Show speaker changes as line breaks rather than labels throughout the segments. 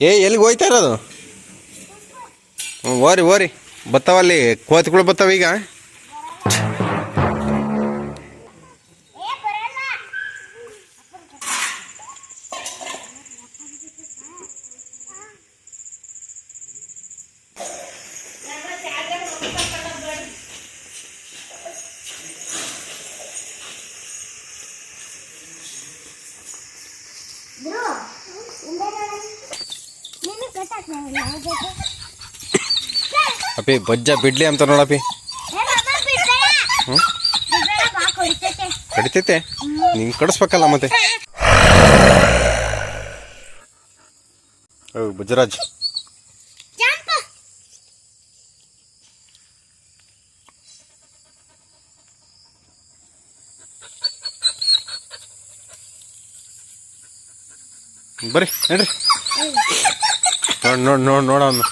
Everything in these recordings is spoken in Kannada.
ಏ ಎಲ್ಲಿಗೆ ಹೋಯ್ತಾ ಇರೋದು? ಓರಿ ಓರಿ ಬತ್ತವಲ್ಲಿ ಕೋತಿಗಳು ಬತ್ತಾವ ಈಗ. ಅಪ್ಪಿ ಬಜ್ಜ ಬಿಡ್ಲಿ ಅಂತ ನೋಡಪ್ಪಿ ಕಡಿತೈತೆ? ನಿಂಗೆ ಕಡಿಸ್ಬೇಕಲ್ಲ ಮತ್ತೆ? ಓ ಬಜರಾಜ್ ಬರ್ರಿ, ನಡ್ರಿ. ನೋಡ್ ನೋಡ್ ನೋಡ್ ನೋಡ ಅವನು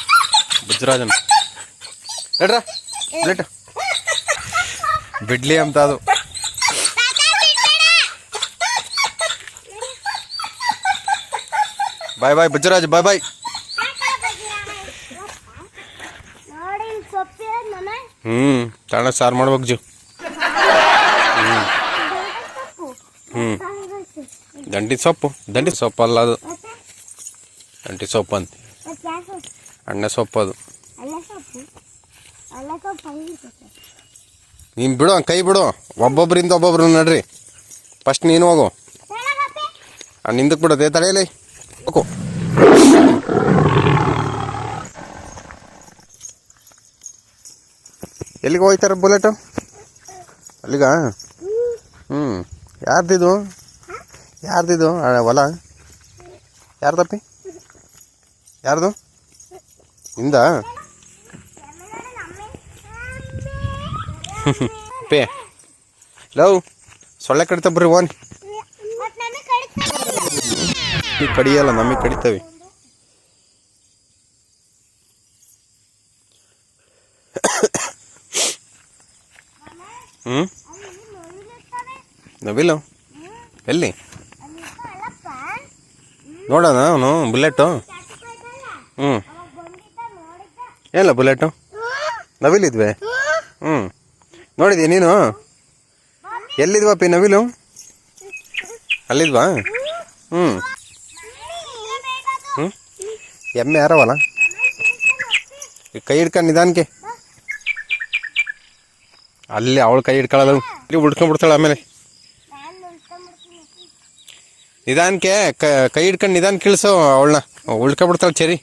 ಬಜ್ರಾಜನ್ ನಡ್ರ ಪ್ಲೇಟ್ ಬಿಡ್ಲಿ ಅಂತ ಅದು ಬಾಯ್ ಬಾಯ್ ಬಜ್ರಾಜ್ ಬಾಯ್ ಬಾಯ್
ನೋಡಿ ಸೊಪ್ಪು ಮಮ್ಮ
ಹ್ಞೂ ತಾಣ ಸಾರು ಮಾಡ್ಬೇಕು ಜೀವ್
ಸೊಪ್ಪು
ಹ್ಞೂ ದಂಡಿ ಸೊಪ್ಪು ದಂಡಿ ಸೊಪ್ಪು ಅಲ್ಲ ಅದು ದಂಡಿ ಸೊಪ್ಪು ಅಂತ ಅಣ್ಣ ಸೊಪ್ಪು ಅದು
ಅಲ್ಲ ಸೊಪ್ಪು ಅಲ್ಲ ಸೊಪ್ಪು ಹಂಗಿರ್ತೈತೆ
ನೀನು ಬಿಡು ಕೈ ಬಿಡು. ಒಬ್ಬೊಬ್ಬರಿಂದ ಒಬ್ಬೊಬ್ರು ನಡ್ರಿ. ಫಸ್ಟ್ ನೀನು ಹೋಗು. ನಿಂದಕ್ ನಿಂದಕ್ಕೆ ಬಿಡೋದೆ ತಡೆಯಲಿ ಹೋಗು. ಎಲ್ಲಿಗೆ ಹೋಯ್ತಾರ ಬುಲೆಟು? ಅಲ್ಲಿಗ? ಹ್ಞೂ ಯಾರ್ದಿದು? ಯಾರ್ದಿದು? ಹೊಲ? ಯಾರ್ದಪ್ಪಿ? ಯಾರ್ದು? ನಿಂದ? ಪೇ. ಲವ್ ಸೊಳ್ಳೆ ಕಡಿತ ಬರ್ರಿ ಓನ್ ಕಡಿಯಲ್ಲ ನಮಗೆ ಕಡಿತವೆ. ಹ್ಞೂ ನವಿಲು? ಎಲ್ಲಿ? ನೋಡೋಣ ಅವನು ಬುಲೆಟು. ಹ್ಞೂ ಏನಿಲ್ಲ ಬುಲೆಟು? ನವಿಲಿದ್ವೆ? ಹ್ಞೂ ನೋಡಿದ್ಯಾ ನೀನು? ಎಲ್ಲಿದ್ವಪ್ಪಿ ನವಿಲು? ಅಲ್ಲಿದ್ವಾ? ಹ್ಞೂ ಹ್ಞೂ ಎಮ್ಮೆ ಯಾರವಲ್ಲ ಈ ಕೈ ಹಿಡ್ಕೊಂಡು ನಿಧಾನಕ್ಕೆ. ಅಲ್ಲಿ ಅವಳು ಕೈ ಹಿಡ್ಕೊಳ್ಳೋದು ಇಲ್ಲಿ ಉಳ್ಕೊಂಡ್ಬಿಡ್ತಾಳೆ ಆಮೇಲೆ. ನಿಧಾನಕ್ಕೆ ಕ- ಕೈ ಹಿಡ್ಕೊಂಡು ನಿಧಾನ ಕೀಳಿಸು ಅವಳನ್ನ. ಉಳ್ಕೊಂಡ್ಬಿಡ್ತಾಳೆ ಚರಿ.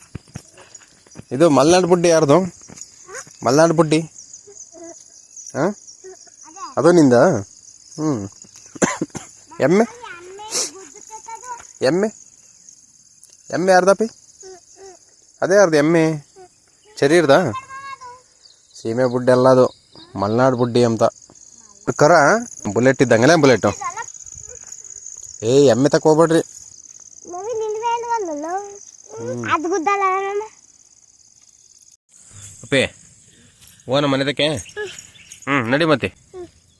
ಇದು ಮಲೆನಾಡು ಬುಡ್ಡಿ ಯಾರ್ದು? ಮಲೆನಾಡು ಬುಡ್ಡಿ ಹಾಂ? ಅದು ನಿಂದ? ಹ್ಞೂ ಎಮ್ಮೆ? ಎಮ್ಮೆ? ಎಮ್ಮೆ ಯಾರ್ದಪ್ಪಿ? ಅದೇ ಯಾರ್ದು ಎಮ್ಮೆ? ಚರಿ ಇರ್ದ? ಸೀಮೆ ಬುಡ್ಡಿ ಅಲ್ಲ ಅದು. ಮಲೆನಾಡು ಬುಡ್ಡಿ ಅಂತ. ಕರ ಬುಲೆಟ್ ಇದ್ದಂಗಲೇ ಬುಲೆಟು? ಏ ಎಮ್ಮೆ ತಕ್ಕ ಹೋಗ್ಬೇಡ್ರಿ.
ನವಿ
ಅಪ್ಪೇ ಓನ ಮನೆದಕ್ಕೆ ಹ್ಞೂ ನಡಿ ಮತ್ತೆ.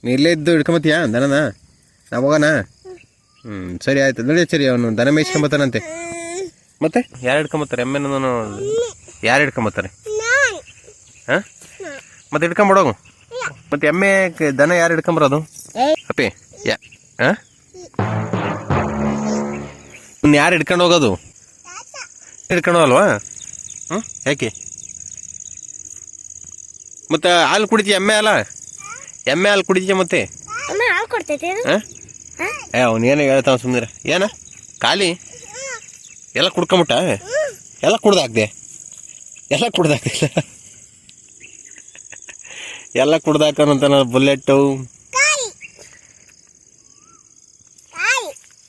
ನೀ ಇಲ್ಲೇ ಇದ್ದು ಹಿಡ್ಕೊಂಬತ್ತೀಯಾ? ದನನ? ನಾ ಹೋಗೋಣ? ಹ್ಞೂ ಸರಿ ಆಯ್ತು. ನಡಿ ಸರಿ ಅವನು ದನ ಮೇಯ್ಸ್ಕೊಂಬತ್ತಾನಂತೆ. ಮತ್ತೆ? ಯಾರು ಹಿಡ್ಕೊಂಬತ್ತಾರೆ? ನಾನು ಯಾರು ಹಿಡ್ಕೊಂಬತ್ತಾರೆ? ಹಾಂ? ಮತ್ತೆ ಹಿಡ್ಕೊಂಬಿಡೋಗು ಮತ್ತೆ ಎಮ್ಮೆ ದನ ಯಾರು ಹಿಡ್ಕೊಂಬರೋದು? ಅಪ್ಪಿ ಯಾ ಹಾಂ? ಯಾರು ಹಿಡ್ಕೊಂಡು ಹೋಗೋದು? ಹಿಡ್ಕೊಂಡು ಹೋಗಲ್ವಾ? ಹ್ಞೂ ಯಾಕೆ? ಮತ್ತೆ ಹಾಲು ಕುಡಿತೀಯ ಎಮ್ಮೆ ಅಲ್ಲ ಎಮ್ಮೆ ಹಾಲು ಕುಡಿತೀಯ ಮತ್ತೆ?
ಅಮ್ಮ ಹಾಲು ಕೊಡ್ತೈತೆ
ಹಾಂ? ಏ ಅವ್ನು ಏನೋ ಹೇಳ್ತಾವ ಸುಮ್ಮನೆ ಏನ? ಖಾಲಿ? ಎಲ್ಲ ಕುಡ್ಕೊಂಬಿಟ್ಟ? ಎಲ್ಲ ಕುಡ್ದಾಕ್ದೆ? ಎಲ್ಲ ಕುಡ್ದಾಕ್ದಿಲ್ಲ ಎಲ್ಲ ಕುಡ್ದಾಕಂತ ಬುಲೆಟ್ಟು?
ಕಾಯಿ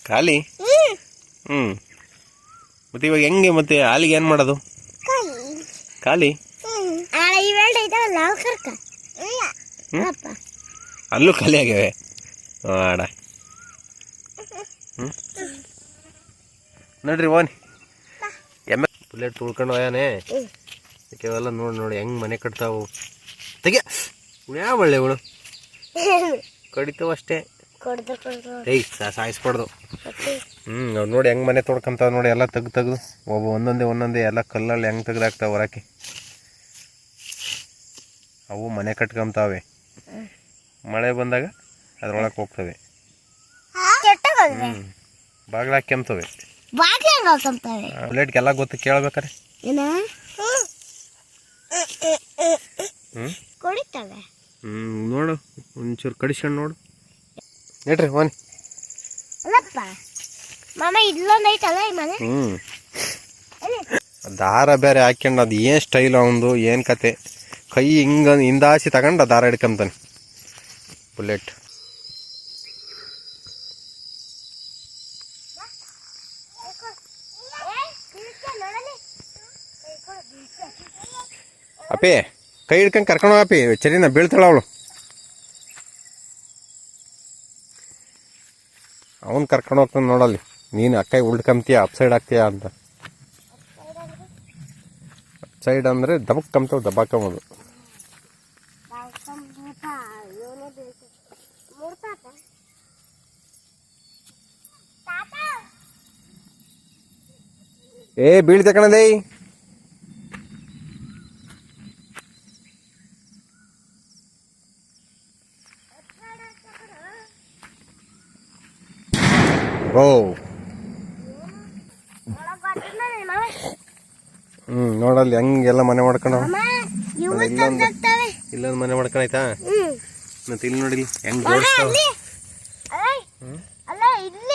ಖಾಲಿ. ಹ್ಞೂ ಮತ್ತೆ ಇವಾಗ ಹೆಂಗೆ ಮತ್ತೆ ಹಾಲಿಗೆ ಏನು ಮಾಡೋದು? ಖಾಲಿ?
ಕರ್ಕ? ಅಪ್ಪ.
ಅಲ್ಲೂ ಖಾಲಿ ಆಗ್ಯಾವೆ ಆಡ ನೋಡ್ರಿ ಓನಿ ಎಮ್ಮೆ ಬುಲೆಟ್ ತುಳ್ಕೊಂಡು ಹೋಯಾನೆ. ಅವೆಲ್ಲ ನೋಡಿ ನೋಡಿ ಹೆಂಗೆ ಮನೆ ಕಟ್ತಾವು. ತೆಗೆ ಯಾವ ಒಳ್ಳೆ ಇವಳು ಕಡಿತಾವ ಅಷ್ಟೇ. ಏಯ್ ಸಾಯಿಸ್ಬಾರ್ದು. ಹ್ಞೂ ಅವ್ರು ನೋಡಿ ಹೆಂಗೆ ಮನೆ ತೊಡ್ಕೊಂತಾವ ನೋಡಿ ಎಲ್ಲ ತೆಗ್ದು ತೆಗ್ದು. ಒಬ್ಬ ಒಂದೊಂದೇ ಒಂದೊಂದೇ ಎಲ್ಲ ಕಲ್ಲಲ್ಲಿ ಹೆಂಗೆ ತೆಗ್ದಾಕ್ತಾವ ಹೊರಕ್ಕೆ. ಅವು ಮನೆ ಕಟ್ಕೊಂತಾವೆ. ಮಳೆ ಬಂದಾಗ ಅದ್ರೊಳಗೆ ಹೋಗ್ತವೆ. ಬಾಗಿಲ ಹಾಕ್ಯಂತವೆ ಬುಲೆಟ್ಗೆಲ್ಲ ಗೊತ್ತು ಕೇಳ್ಬೇಕಾರೆ? ಹ್ಞೂ ನೋಡು ಒಂಚೂರು ಕಡಿಸ್ಕೊಂಡು ನೋಡು.
ನೆಟ್ರಿ ಮನೆ?
ಹ್ಞೂ? ದಾರ ಬೇರೆ ಹಾಕ್ಯಂಡು ಅದು ಏನು ಸ್ಟೈಲ್ ಅವಂದು ಏನು ಕತೆ? ಕೈ ಹಿಂಗ ಹಿಂದಾಸಿ ತಗೊಂಡು ದಾರ ಹಿಡ್ಕೊಂತಾನೆ. ಬುಲೆಟ್ ಅಪ್ಪಿ, ಕೈ ಹಿಡ್ಕೊಂಡು ಕರ್ಕೊಂಡು ಅಪ್ಪಿ. ಚರಿನ ಬೀಳ್ತಾಳ ಅವಳು. ಅವನು ಕರ್ಕೊಂಡು ಹೋಗ್ತಾನೆ ನೋಡಲ್ಲಿ. ನೀನು ಅಕ್ಕ ಉಳ್ಕೊಂತೀಯ ಅಪ್ ಸೈಡ್ ಆಗ್ತೀಯ ಅಂತ. ಸೈಡ್ ಅಂದರೆ ದಬಕ್ ಕಂತಾವ ದಬಾಕಂಬೋದು ಏ ಬೀಳ್ತೆ ಕಣದೇ ಓ ಹ್ಞೂ ಹಂಗೆಲ್ಲ ಮನೆ ಮಾಡ್ಕೊಂಡು ಇಲ್ಲೊಂದು ಇಲ್ಲೊಂದು ಮನೆ ಮಾಡ್ಕೊಂಡಾಯ್ತಾ ಮತ್ತೆ ಇಲ್ಲಿ ನೋಡಿ ಹೆಂಗ್
ಇಲ್ಲಿ.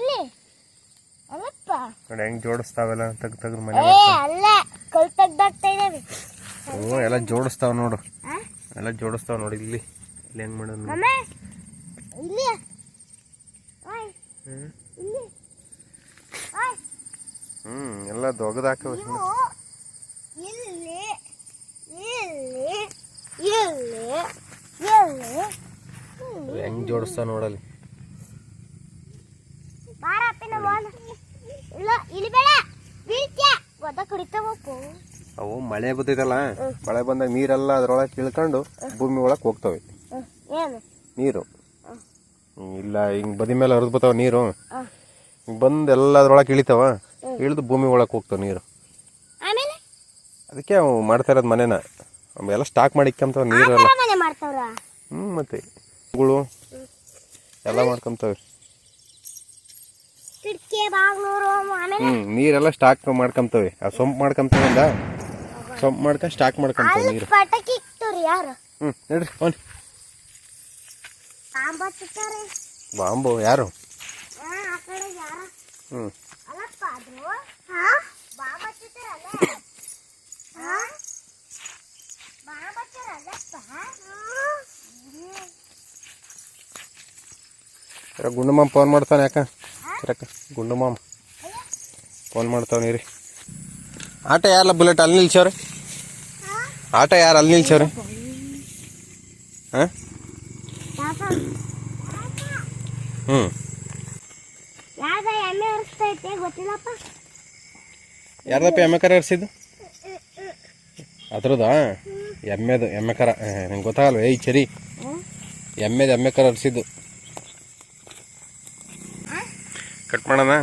ಇಲ್ಲಿ.
ನೋಡಿ ಹೆಂಗ್ ಜೋಡಿಸ್ತಾವೆಲ್ಲ ತಗ್ ತಗ್ದು ಮನೆ ಓ ಎಲ್ಲ ಜೋಡಿಸ್ತಾವ ನೋಡು? ಎಲ್ಲ ಜೋಡಿಸ್ತಾವ ನೋಡಿ ಇಲ್ಲಿ. ಇಲ್ಲಿ ಹೆಂಗ್ ಮಾಡೋದು ನೋಡಿ.
ಮಮ್ಮ ಇಲ್ಲಿ ಓಯ್
ಹ್ಮ್.
ಇಲ್ಲಿ ಓಯ್
ಹ್ಮ್ ಎಲ್ಲ ದೊಗದಾಕವ
ಇಲ್ಲಿ ಇಲ್ಲಿ ಇಲ್ಲಿ ಇಲ್ಲಿ
ಹೆಂಗ್
ಗೊತ್ತ ಕುಡಿತಾವಪ್ಪು.
ಅವು ಮಳೆ ಬಂದಿದಲ್ಲ ಮಳೆ ಬಂದಾಗ ನೀರೆಲ್ಲ ಅದ್ರೊಳಗೆ ತಿಳ್ಕೊಂಡು ಭೂಮಿ ಒಳಗೆ ಹೋಗ್ತವೆ. ನೀರು. ಇಲ್ಲ ಹಿಂಗೆ ಬದಿ ಮೇಲೆ ಹರಿದು ಬರ್ತಾವ ನೀರು. ಹಿಂಗ್ ಬಂದು ಎಲ್ಲ ಅದ್ರೊಳಗೆ ಇಳಿತಾವ. ಇಳಿದು ಭೂಮಿ ಒಳಗೆ ಹೋಗ್ತಾವೆ ನೀರು.
ಆಮೇಲೆ?
ಅದಕ್ಕೆ ಅವು ಮಾಡ್ತಾ ಇರೋದು ಮನೆನ. ಎಲ್ಲ ಸ್ಟಾಕ್ ಮಾಡಿ ಇಕ್ಕಂತಾವ ನೀರು ಎಲ್ಲ
ಮನೆ ಮಾಡ್ತಾವ್ರ?
ಹ್ಞೂ ಮತ್ತೆ ಗಳು ಎಲ್ಲ ಮಾಡ್ಕೊಂತವೆ
ಕಿಟಕಿ ಬಾಗ್ಲೂರು ಆಮೇಲೆ?
ಹ್ಞೂ ನೀರೆಲ್ಲ ಸ್ಟಾಕ್ ಮಾಡ್ಕೊಂತವೆ ಆ ಸೊಂಪು ಮಾಡ್ಕೊಂತವಿಂದ ಸೊಂಪು ಮಾಡ್ಕೊಂಡು ಸ್ಟಾಕ್ ಮಾಡ್ಕೊಂತವೆ ನೀರು.
ಪಟಾಕಿ ಇಕ್ತವ್ರಿ ಯಾರು?
ಹ್ಞೂ ನಡ್ರಿ ಬಾಂಬು ಯಾರು? ಹ್ಞೂ
ಅದು ಹಾ ಬಾಂಬ್ ಹಚ್ಚಿರ್ತಾರಲ್ಲ ಹಾ ಬಾಂಬ್ ಹಚ್ಚಾರಲ್ಲಪ್ಪ
ಗುಂಡು ಮಾಮ ಫೋನ್ ಮಾಡ್ತಾನೆ ಯಾಕ ಯಾಕ ಗುಂಡು ಮಾಮ ಫೋನ್ ಮಾಡ್ತಾವ ನೀರಿ ಆಟ ಯಾರಲ್ಲ ಬುಲೆಟ್ ಅಲ್ಲಿ ನಿಲ್ಸವ್ರೆ ಆಟ ಯಾರು ಅಲ್ಲಿ ನಿಲ್ಸವ್ರೆ ಹಾಂ ಹ್ಞೂ
ಯಾವ್ದ ಹರಿಸ್ತೈತೆ ಗೊತ್ತಿಲ್ಲಪ್ಪ.
ಯಾರ್ದಪ್ಪ ಎಮ್ಮೆ ಕರ ಹರಿಸಿದ್ದು ಅದ್ರದಾ? ಎಮ್ಮೆದು ಎಮ್ಮೆ ಕರ. ನಿಂಗೆ ಗೊತ್ತಾಗಲ್ವ? ಏಯ್ ಚರಿ. ಎಮ್ಮೆದು ಎಮ್ಮೆ ಕರ ಹರಿಸಿದ್ದು ಕಟ್ ಮಾಡೋಣ.